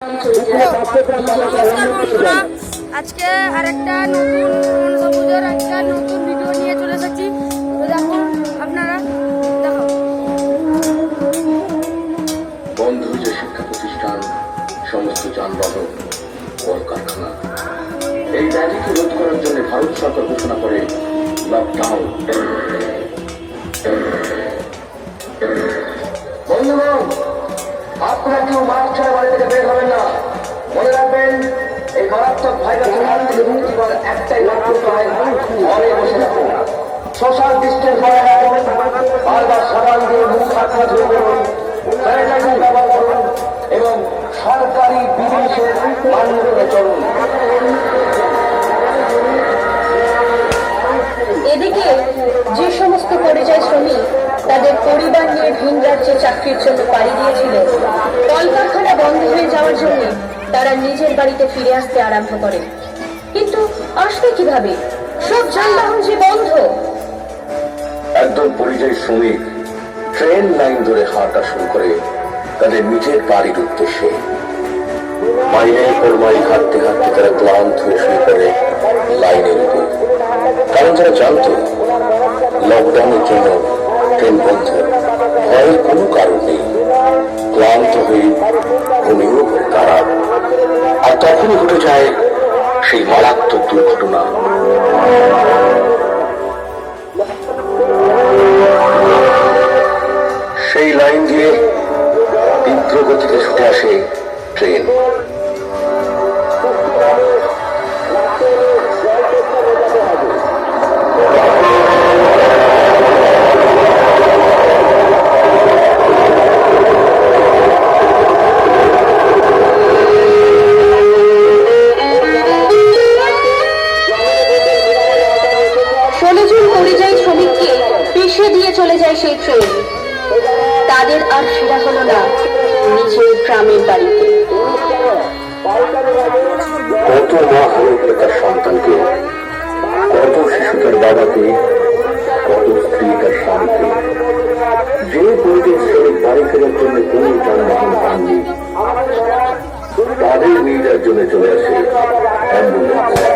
নমস্কার বন্ধুরা আজকে আরেকটা নতুন মনসা একটা নতুন ভিডিও নিয়ে চলে এসেছি। তো আপনারা বন্ধ হয়েছে শিক্ষা প্রতিষ্ঠান, সমস্ত যানবাহন, কলকারখানা, এই ব্যাধিকে রোধ করার জন্য ভারত সরকার ঘোষণা করে লকডাউন আপনারা কেউ মাস্ক ছাড়া বাড়ি থেকে বের হবেন না। মনে রাখবেন, এই মারাত্মক থেকে মুক্তি পাওয়ার একটাই উপায় ঘরে বসে থাকুন। সোশ্যাল ডিস্টেন্স বজায় রাখুন, বারবার সাবান দিয়ে মুখ পা ধুয়ে করুন স্যানিটাইজার ব্যবহার করুন, এবং সরকারি বিধিনিষেধ মান্য চলুন। এদিকে যে সমস্ত পরিযায়ী শ্রমিক তাদের পরিবার নিয়ে ভিন রাজ্যে চাকরির জন্য পাড়ি দিয়েছিল। কলকারখানা বন্ধ হয়ে যাওয়ার জন্য তারা নিজের বাড়িতে ফিরে আসতে আরম্ভ করে। কিন্তু আসবে কীভাবে? সব যানবাহন যে বন্ধ। একদম পরিযায়ী শ্রমিক ট্রেন লাইন ধরে হাঁটা শুরু করে তাদের নিজের বাড়ির উদ্দেশ্যে। মাইলের পর মাইল হাঁটতে হাঁটতে তারা ক্লান্ত হয়ে শুয়ে পড়ে লাইনের উপর। কারণ তারা জানতো লকডাউনের জন্য ট্রেন বন্ধ। ভয়ের কোনো কারণ নেই। ক্লান্ত হয়ে ঘুমিয়েও পড়ে তারা। আর তখনই ঘটে যায় সেই মারাত্মক দুর্ঘটনা। সেই লাইন দিয়ে তীব্র গতিতে ছুটে আসে ট্রেন। যায় সেই ট্রেন তাদের আর ফেরা হলো না নিজের গ্রামের বাড়িতে। কত মা হারিয়ে গেল তার সন্তানকে? কত শিশু তার বাবাকে? কত স্ত্রী তার স্বামীকে? যে পরিযায়ী শ্রমিক বাড়ি ফেরার জন্য কোনো যানবাহন পাননি, তাদের নিয়ে যাওয়ার জন্য চলে আসে অ্যাম্বুলেন্স।